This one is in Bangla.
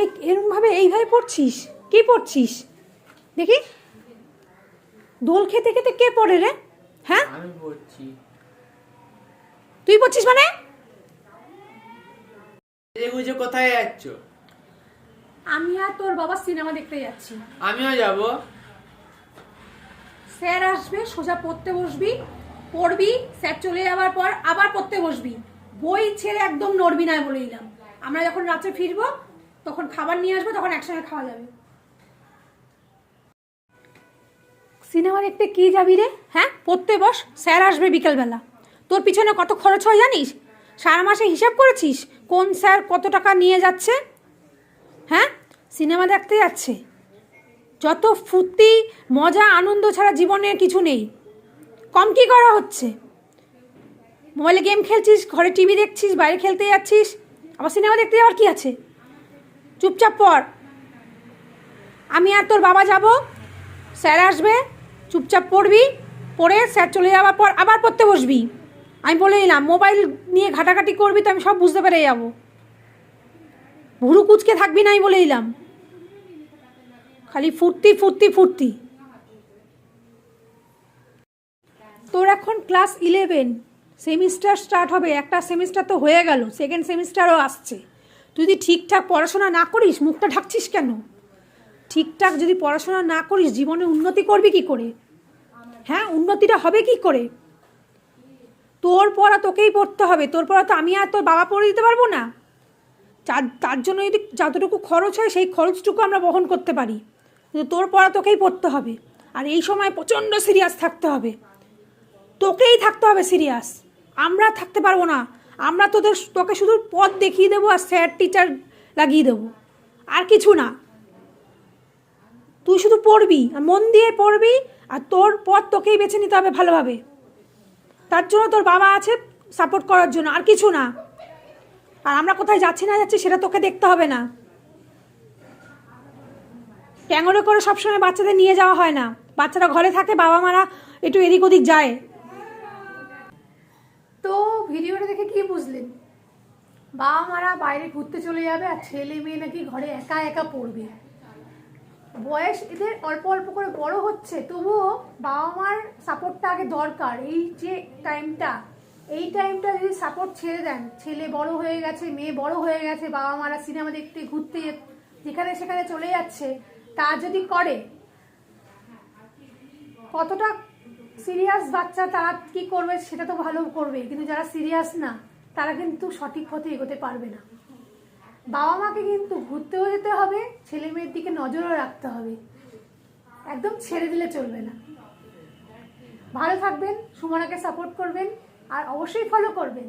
এই এরমভাবে এইভাবে পড়ছিস? কি পড়ছিস? দেখি। দোল খেতে খেতে কে পড়ে রে? হ্যাঁ? তুই পড়ছিস মানে? বুঝে কোথায় যাচ্ছ? আমি আর তোর বাবা সিনেমা দেখতে যাচ্ছি। আমিও যাব। স্যার আসবে সোজা পড়তে বসবি পড়বি স্যার চলে যাওয়ার পর আবার পড়তে বসবি। বই ছেড়ে একদম নড়বি না বলে দিলাম আমরা যখন রাত্রে ফিরবো তখন খাবার নিয়ে আসব, তখন একসঙ্গে খাওয়া যাবে। সিনেমা দেখতে কি যাবি রে? হ্যাঁ? পড়তে বস, স্যার আসবে বিকেলবেলা। তোর পিছনে কত খরচ হয় জানিস? সারা মাসে হিসাব করেছিস? কোন স্যার কত টাকা নিয়ে যাচ্ছে? হ্যাঁ? সিনেমা দেখতে যাচ্ছে। যত ফুর্তি, মজা, আনন্দ ছাড়া জীবনে কিছু নেই। কম কি করা হচ্ছে? মোবাইলে গেম খেলছিস, ঘরে টিভি দেখছিস, বাইরে খেলতে যাচ্ছিস, আবার সিনেমা দেখতে যাওয়ার কি আছে? চুপচাপ পড়। আমি আর তোর বাবা যাব। স্যার আসবে, চুপচাপ পড়বি। পড়ে স্যার চলে যাওয়ার পর আবার পড়তে বসবি। আমি বলে দিলাম মোবাইল নিয়ে ঘাটাঘাটি করবি তো আমি সব বুঝতে পেরে যাব। ভুরু কুচকে থাকবি না আমি বলে দিলাম খালি ফুর্তি ফুর্তি ফুর্তি। তোর এখন ক্লাস ইলেভেন সেমিস্টার স্টার্ট হবে, একটা সেমিস্টার তো হয়ে গেল সেকেন্ড সেমিস্টারও আসছে। তুই যদি ঠিকঠাক পড়াশোনা না করিস, মুখটা ঢাকছিস কেন? ঠিকঠাক যদি পড়াশোনা না করিস, জীবনে উন্নতি করবি কি করে? হ্যাঁ উন্নতিটা হবে কি করে? তোর পড়া তোকেই পড়তে হবে। তোর পড়া তো আমি আর তোর বাবা পড়ে দিতে পারব না। তার তার জন্য যদি যতটুকু খরচ হয়, সেই খরচটুকু আমরা বহন করতে পারি। কিন্তু তোর পড়া তোকেই পড়তে হবে। আর এই সময় প্রচণ্ড সিরিয়াস থাকতে হবে। তোকেই থাকতে হবে সিরিয়াস আমরা থাকতে পারব না। আমরা তোদের তোকে শুধু পথ দেখিয়ে দেবো আর স্যার, টিচার লাগিয়ে দেবো। আর কিছু না। তুই শুধু পড়বি, আর মন দিয়ে পড়বি, আর তোর পথ তোকেই বেছে নিতে হবে ভালোভাবে। তার জন্য তোর বাবা আছে সাপোর্ট করার জন্য, আর কিছু না। আর আমরা কোথায় যাচ্ছি না যাচ্ছি সেটা তোকে দেখতে হবে না। ট্যাঙ্গরে করে সবসময় বাচ্চাদের নিয়ে যাওয়া হয় না। বাচ্চারা ঘরে থাকে বাবা মারা একটু এদিক ওদিক যায়। তো ভিডিওটা দেখে কি বুঝলেন বাবা মারা বাইরে ঘুরতে চলে যাবে আর ছেলে মেয়ে নাকি ঘরে একা একা পড়বে। বয়স এদের অল্প অল্প করে বড় হচ্ছে, তবুও বাবা মার সাপোর্টটা আগে দরকার। এই যে টাইমটা, এই টাইমটা যদি সাপোর্ট ছেড়ে দেন, ছেলে বড় হয়ে গেছে, মেয়ে বড় হয়ে গেছে, বাবা মারা সিনেমা দেখতে, ঘুরতে যেখানে সেখানে চলে যাচ্ছে, তা যদি করে, কতটা সিরিয়াস বাচ্চা তারা কি করবে সেটা তো ভালো করবে কিন্তু যারা সিরিয়াস না, তারা কিন্তু সঠিক পথে এগোতে পারবে না। বাবা মাকে কিন্তু ঘুরতেও যেতে হবে, ছেলে মেয়ের দিকে নজরও রাখতে হবে। একদম ছেড়ে দিলে চলবে না। ভালো থাকবেন, সুমনাকে সাপোর্ট করবেন, আর অবশ্যই ফলো করবেন।